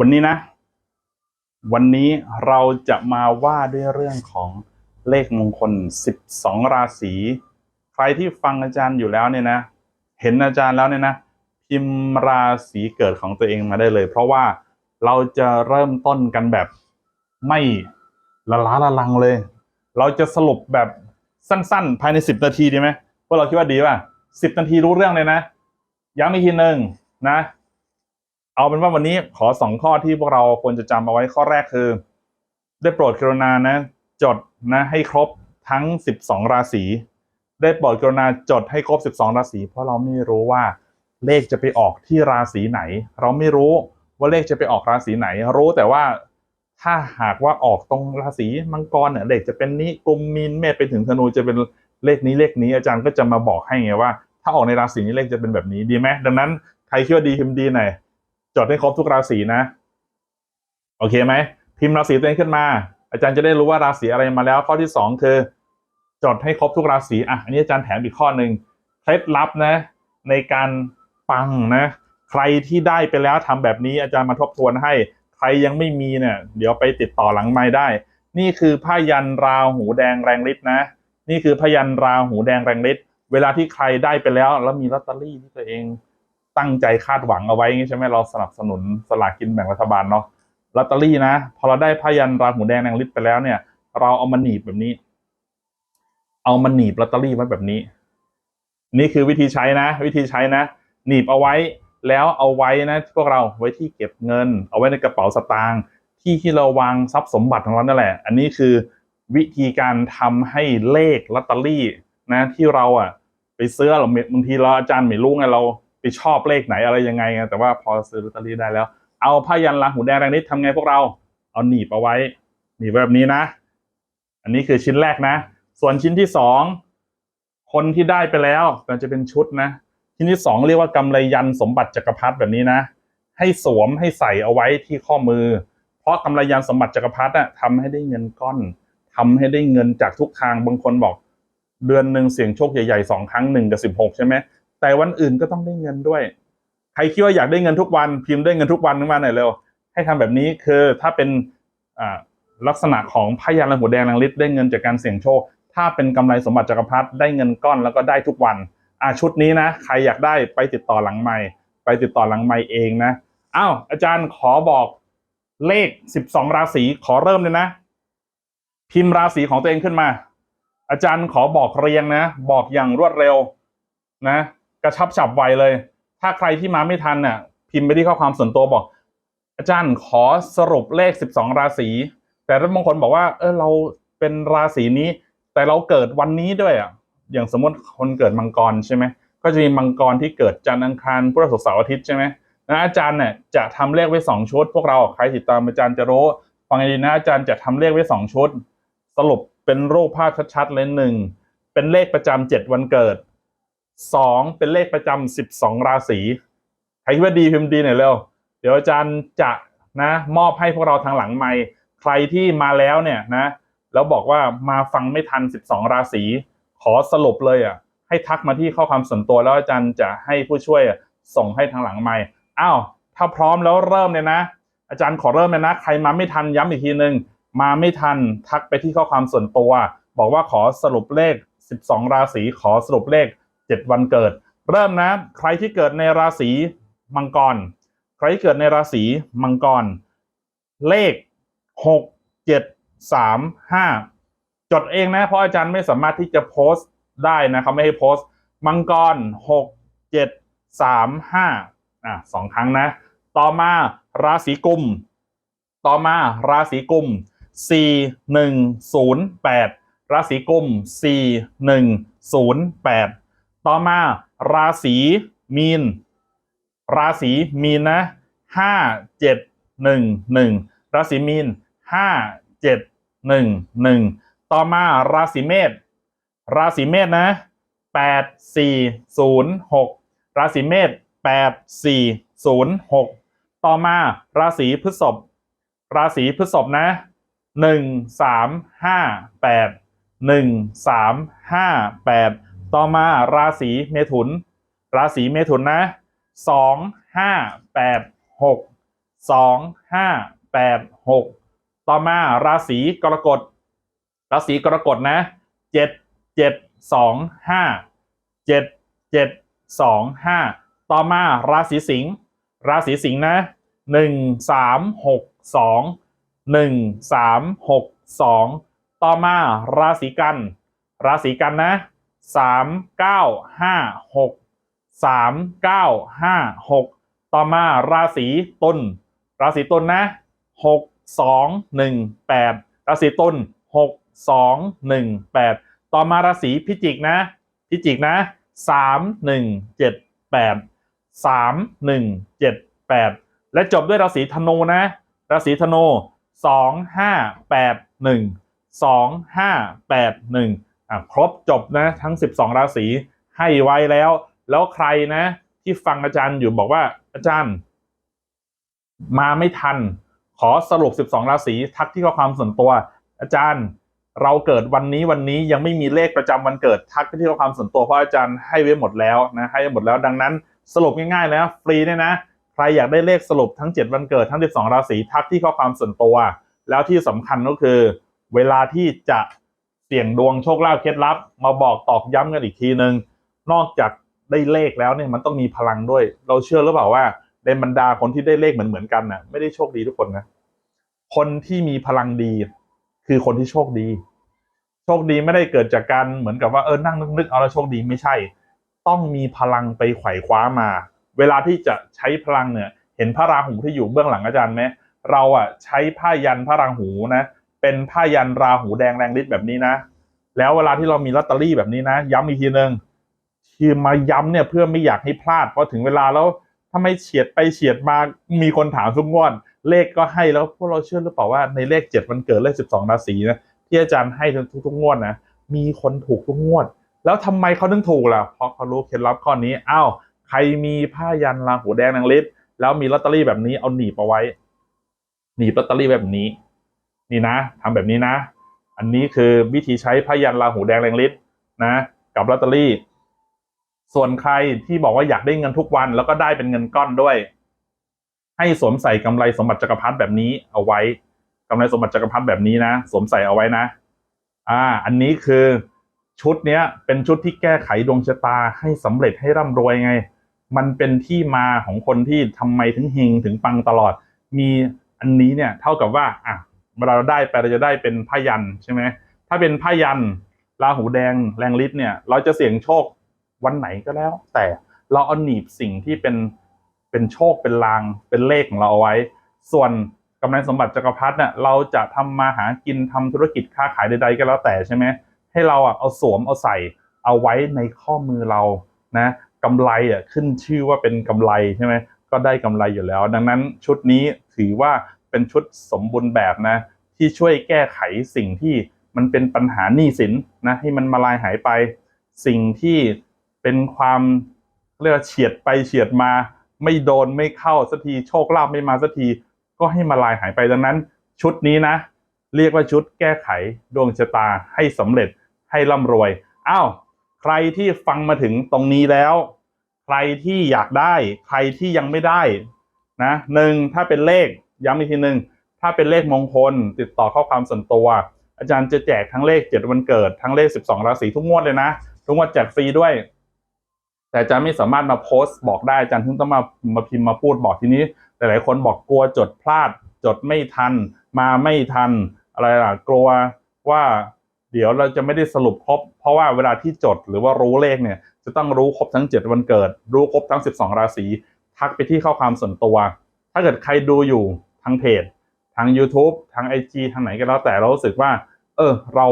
วันนี้นะ วันนี้เราจะมาว่าด้วยเรื่องของเลขมงคล 12 ราศี ใครที่ฟังอาจารย์อยู่แล้วเนี่ยนะ เห็นอาจารย์แล้วเนี่ยนะ พิมพ์ราศีเกิดของตัวเองมาได้เลย เพราะว่าเราจะเริ่มต้นกันแบบไม่ละล้าละลังเลย เราจะสรุปแบบสั้นๆ ภายใน 10 นาทีดีไหมพวกเราคิดว่าดีป่ะ10 นาทีรู้เรื่องเลยนะ ย้ำอีกทีหนึ่งนะ เอาเป็นว่าวันนี้ขอสองข้อที่พวกเราควรจะจำเอาไว้ข้อแรกคือ ได้โปรดกรุณานะ จดนะให้ครบทั้ง 12 ราศีได้โปรดกรุณาจดให้ครบ 12 ราศีเพราะเราไม่รู้ว่าเลขจะไปออกที่ราศีไหน เราไม่รู้ว่าเลขจะไปออกราศีไหน รู้แต่ว่าถ้าหากว่าออกตรงราศีมังกรเนี่ยเลขจะเป็นนี้กุมมีนเมษไปถึงธนูจะเป็นเลขนี้เลขนี้อาจารย์ก็จะมาบอกให้ไงว่า ถ้าออกในราศีนี้เลขจะเป็นแบบนี้ดีไหมดังนั้นใครคิดว่าดีพิมพ์ดีหน่อย จดให้ครบทุกราศีนะ โอเคไหมพิมพ์ราศีตัวเองขึ้นมา อาจารย์จะได้รู้ว่าราศีอะไรมาแล้ว ข้อที่สองคือ จดให้ครบทุกราศีอะอันนี้อาจารย์แถมอีกข้อหนึ่งเคล็ดลับนะ ในการปังนะ ใครที่ได้ไปแล้วทำแบบนี้อาจารย์มาทบทวนให้ ใครยังไม่มีเนี่ย เดี๋ยวไปติดต่อหลังไม้ได้ นี่คือผ้ายันราหูแดงแรงฤทธิ์นะ นี่คือพยันราหูแดงแรงฤทธิ์เวลาที่ใครได้ไปแล้ว แล้วมีลอตเตอรี่ที่ตัวเอง ตั้งใจคาดหวังเอาไว้ใช่ไหมเราสนับสนุนสลากกินแบ่งรัฐบาลเนาะลอตเตอรี่นะ พอเราได้พยันราหูแดงแรงฤทธิ์ไปแล้วเนี่ย เราเอามาหนีบแบบนี้ เอามาหนีบลอตเตอรี่ไว้แบบนี้ นี่คือวิธีใช้นะ วิธีใช้นะ หนีบเอาไว้แล้วเอาไว้นะพวกเราไว้ที่เก็บเงิน เอาไว้ในกระเป๋าสตางค์ที่ที่เราวางทรัพย์สมบัติของเรานั่นแหละ อันนี้คือวิธีการทำให้เลขลอตเตอรี่นะที่เราอะ ไปซื้อเราบางทีเราอาจารย์ไม่รู้ไงเรา ไปชอบเลขไหนอะไรยังไงแต่ว่าพอซื้อลอตเตอรี่ได้แล้ว เอาผ้ายันราหูแดงแรงนิดทำไงพวกเราเอาหนีบเอาไว้หนีบแบบนี้นะ อันนี้คือชิ้นแรกนะ ส่วนชิ้นที่สองคนที่ได้ไปแล้วมันจะเป็นชุดนะชิ้นที่สองเรียกว่ากำไรยันสมบัติจักรพรรดิแบบนี้นะ ให้สวมให้ใส่เอาไว้ที่ข้อมือ เพราะกำไรยันสมบัติจักรพรรดิอะทำให้ได้เงินก้อนทำให้ได้เงินจากทุกทางบางคนบอก เดือนหนึ่งเสี่ยงโชคใหญ่ๆสองครั้งหนึ่งกับสิบหกใช่ไหม แต่วันอื่นก็ต้องได้เงินด้วย ใครคิดว่าอยากได้เงินทุกวันพิมพ์ได้เงินทุกวันขึ้นมาหน่อยเร็วให้ทำแบบนี้คือถ้าเป็นลักษณะของพยันและหัวแดงนางฤทธิ์ได้เงินจากการเสี่ยงโชค ถ้าเป็นกำไรสมบัติจักรพรรดิได้เงินก้อนแล้วก็ได้ทุกวันอ่าชุดนี้นะ ใครอยากได้ไปติดต่อหลังไม้ไปติดต่อหลังไม้เองนะอ้าวอาจารย์ขอบอกเลขสิบสองราศีขอเริ่มเลยนะ พิมพ์ราศีของตัวเองขึ้นมา อาจารย์ขอบอกเรียงนะ บอกอย่างรวดเร็วนะ ระชับฉับไวเลย ถ้าใครที่มาไม่ทันน่ะ พิมพ์ไปที่ข้อความส่วนตัวบอก อาจารย์ขอสรุปเลขสิบสองราศี แต่ถ้าบางคนบอกว่า เออเราเป็นราศีนี้ แต่เราเกิดวันนี้ด้วยอะอย่างสมมติคนเกิดมังกรใช่ไหมก็จะมีมังกรที่เกิดจันทร์อังคารพุธศุกร์เสาร์อาทิตย์ใช่ไหมนะอาจารย์เนี่ยจะทำเลขไว้สองชุด พวกเราใครติดตามอาจารย์จะรู้ฟังดีนะอาจารย์จะทำเลขไว้สองชุด สรุปเป็นรูปภาพชัดๆเลยหนึ่งเป็นเลขประจำเจ็ดวันเกิด สองเป็นเลขประจำสิบสองราศีใครคิดว่าดีพิมพ์ดีหน่อยเร็ว เดี๋ยวอาจารย์จะนะมอบให้พวกเราทางหลังไม่ใครที่มาแล้วเนี่ยนะ แล้วบอกว่ามาฟังไม่ทันสิบสองราศีขอสรุปเลยอะ ให้ทักมาที่ข้อความส่วนตัวแล้วอาจารย์จะให้ผู้ช่วยส่งให้ทางหลังไม่อ้าวถ้าพร้อมแล้วเริ่มเลยนะ อาจารย์ขอเริ่มเลยนะ ใครมาไม่ทันย้ำอีกทีหนึ่งมาไม่ทันทักไปที่ข้อความส่วนตัว บอกว่าขอสรุปเลข 12 ราศีขอสรุปเลข 7วันเกิด เริ่มนะ ใครที่เกิดในราศีมังกร ใครที่เกิดในราศีมังกร เลข6 7 3 5จดเองนะ เพราะอาจารย์ไม่สามารถที่จะโพสต์ได้นะเขาไม่ให้โพสต์ มังกรหกเจ็ดสามห้าอะสองครั้งนะ ต่อมาราศีกุม ต่อมาราศีกุมสี่หนึ่งศูนย์แปดราศีกุมสี่หนึ่งศูนย์แปด ต่อมาราศีมีน ราศีมีนนะห้าเจ็ดหนึ่งหนึ่งราศีมีนห้าเจ็ดหนึ่งหนึ่งต่อมาราศีเมษราศีเมษนะแปดสี่ศูนย์หกราศีเมษแปดสี่ศูนย์หกต่อมาราศีพฤษภราศีพฤษภนะหนึ่งสามห้าแปดหนึ่งสามห้าแปด ต่อมาราศีเมถุน ราศีเมถุนนะสองห้าแปดหกสองห้าแปดหกต่อมาราศีกรกฎ ราศีกรกฎนะเจ็ดเจ็ดสองห้าเจ็ดเจ็ดสองห้าต่อมาราศีสิงห์ราศีสิงห์นะหนึ่งสามหกสองหนึ่งสามหกสองต่อมาราศีกัน ราศีกันนะ สามเก้าห้าหกสามเก้าห้าหกต่อมาราศีตุลราศีตุลนะหกสองหนึ่งแปดราศีตุลหกสองหนึ่งแปดต่อมาราศีพิจิกนะ พิจิกนะสามหนึ่งเจ็ดแปดสามหนึ่งเจ็ดแปดและจบด้วยราศีธนูนะ ราศีธนูสองห้าแปดหนึ่งสองห้าแปดหนึ่ง อะครบจบนะทั้ง 12 ราศีให้ไว้แล้ว แล้วใครนะ ที่ฟังอาจารย์อยู่บอกว่า อาจารย์ มาไม่ทัน ขอสรุป 12 ราศีทักที่ข้อความส่วนตัว อาจารย์เราเกิดวันนี้วันนี้ยังไม่มีเลขประจำวันเกิดทักไปที่ข้อความส่วนตัวเพราะอาจารย์ให้ไว้หมดแล้วนะให้ไว้หมดแล้วดังนั้น สรุปง่ายๆแล้วฟรีเนี่ยนะ ใครอยากได้เลขสรุปทั้ง 7 วันเกิดทั้ง 12 ราศีทักที่ข้อความส่วนตัว แล้วที่สำคัญก็คือ เวลาที่จะ เสี่ยงดวงโชคลาภเคล็ดลับ มาบอกตอกย้ำกันอีกทีนึง นอกจากได้เลขแล้วเนี่ยมันต้องมีพลังด้วย เราเชื่อหรือเปล่าว่าในบรรดาคนที่ได้เลขเหมือนเหมือนกันน่ะ ไม่ได้โชคดีทุกคนนะคนที่มีพลังดี คือคนที่โชคดี โชคดีไม่ได้เกิดจากการเหมือนกับว่าเออนั่งนึกๆเอาแล้วโชคดีไม่ใช่ ต้องมีพลังไปไขว่คว้ามา เวลาที่จะใช้พลังเนี่ย เห็นพระราหูที่อยู่เบื้องหลังอาจารย์ไหมเราอะใช้ผ้ายันพระราหูนะ เป็นผ้ายันราหูแดงแรงฤทธิ์แบบนี้นะ แล้วเวลาที่เรามีลอตเตอรี่แบบนี้นะ ย้ำอีกทีหนึ่งคือมาย้ำเนี่ยเพื่อไม่อยากให้พลาดเพราะถึงเวลาแล้วถ้าไม่เฉียดไปเฉียดมามีคนถามทุกงวดเลขก็ให้แล้วพวกเราเชื่อหรือเปล่าว่าในเลขเจ็ดวันเกิดเลขสิบสองราศีนะที่อาจารย์ให้ทุกทุกงวดนะมีคนถูกทุกงวด แล้วทำไมเขาถึงถูกล่ะเพราะเขารู้เคล็ดลับข้อนี้อ้าวใครมีผ้ายันราหูแดงนางฤทธิ์แล้วมีลอตเตอรี่แบบนี้เอาหนีบเอาไว้ หนีบลอตเตอรี่แบบนี้ นี่นะทำแบบนี้นะ อันนี้คือวิธีใช้ผ้ายันราหูแดงแรงฤทธิ์นะ กับลอตเตอรี่ ส่วนใครที่บอกว่าอยากได้เงินทุกวันแล้วก็ได้เป็นเงินก้อนด้วย ให้สวมใส่กำไรสมบัติจักรพรรดิแบบนี้เอาไว้กำไรสมบัติจักรพรรดิแบบนี้นะ สวมใส่เอาไว้นะ อ่า อันนี้คือชุดเนี้ยเป็นชุดที่แก้ไขดวงชะตาให้สำเร็จให้ร่ำรวยไง มันเป็นที่มาของคนที่ทำไมถึงเฮงถึงปังตลอด มีอันนี้เนี่ยเท่ากับว่าอะ เวลาเราได้ไปเราจะได้เป็นผ้ายันใช่ไหมถ้าเป็นผ้ายันราหูแดงแรงฤทธิ์เนี่ย เราจะเสี่ยงโชควันไหนก็แล้ว แต่เราเอาหนีบสิ่งที่เป็นเป็นโชคเป็นลางเป็นเลขของเราเอาไว้ ส่วนกำไรสมบัติจักรพรรดิเนี่ยเราจะทำมาหากินทำธุรกิจค้าขายใดๆก็แล้วแต่ใช่ไหมให้เราอะเอาสวมเอาใส่เอาไว้ในข้อมือเรานะกำไรอะขึ้นชื่อว่าเป็นกำไรใช่ไหมก็ได้กำไรอยู่แล้ว ดังนั้นชุดนี้ถือว่า เป็นชุดสมบูรณ์แบบนะ ที่ช่วยแก้ไขสิ่งที่มันเป็นปัญหาหนี้สินนะให้มันมาลายหายไป สิ่งที่เป็นความเรียกว่าเฉียดไปเฉียดมา ไม่โดนไม่เข้าสักทีโชคลาภไม่มาสักทีก็ให้มาลายหายไปดังนั้น ชุดนี้นะ เรียกว่าชุดแก้ไขดวงชะตาให้สำเร็จให้ร่ำรวยอ้าวใครที่ฟังมาถึงตรงนี้แล้ว ใครที่อยากได้ ใครที่ยังไม่ได้นะหนึ่งถ้าเป็นเลข ย้ำอีกทีหนึ่งถ้าเป็นเลขมงคล ติดต่อข้อความส่วนตัว อาจารย์จะแจกทั้งเลขเจ็ดวันเกิดทั้งเลขสิบสองราศีทุกงวดเลยนะ ทุกงวดแจกฟรีด้วย แต่อาจารย์ไม่สามารถมาโพสต์บอกได้อาจารย์เพิ่งต้องมามาพิมพ์มาพูดบอกทีนี้หลายๆคนบอกกลัวจดพลาด จดไม่ทัน มาไม่ทัน อะไรล่ะกลัวว่าเดี๋ยวเราจะไม่ได้สรุปครบ เพราะว่าเวลาที่จดหรือว่ารู้เลขเนี่ย จะต้องรู้ครบทั้ง 7 วันเกิด รู้ครบทั้ง 12 ราศีทักไปที่ข้อความส่วนตัว ถ้าเกิดใครดูอยู่ ทางเพจทาง YouTube ทาง IG ทางไหนก็แล้วแต่เรารู้สึกว่า เออ เรา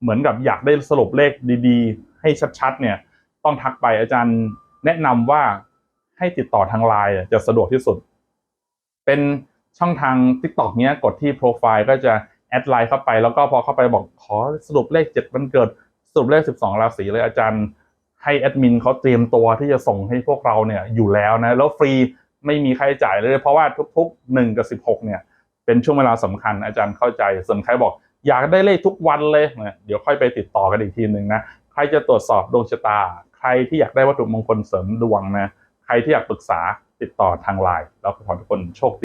เหมือนกับอยากได้สรุปเลขดีๆ ให้ชัดๆ เนี่ย ต้องทักไปอาจารย์แนะนำว่าให้ติดต่อทางไลน์จะสะดวกที่สุด เป็นช่องทาง TikTok เนี้ยกดที่โปรไฟล์ก็จะแอดไลน์เข้าไปแล้วก็พอเข้าไปบอกขอสรุปเลขเจ็ดวันเกิด สรุปเลขสิบสองราศีเลยอาจารย์ให้แอดมินเขาเตรียมตัวที่จะส่งให้พวกเราเนี่ยอยู่แล้วนะ แล้วฟรี ไม่มีค่าใช้จ่ายเลย เพราะว่าทุกๆหนึ่งกับสิบหกเนี่ยเป็นช่วงเวลาสำคัญอาจารย์เข้าใจส่วนใครบอก อยากได้เลขทุกวันเลยเดี๋ยวค่อยไปติดต่อกันอีกทีหนึ่งนะใครจะตรวจสอบดวงชะตา ใครที่อยากได้วัตถุมงคลเสริมดวงนะใครที่อยากปรึกษาติดต่อทางไลน์แล้วขอทุกคนโชคดี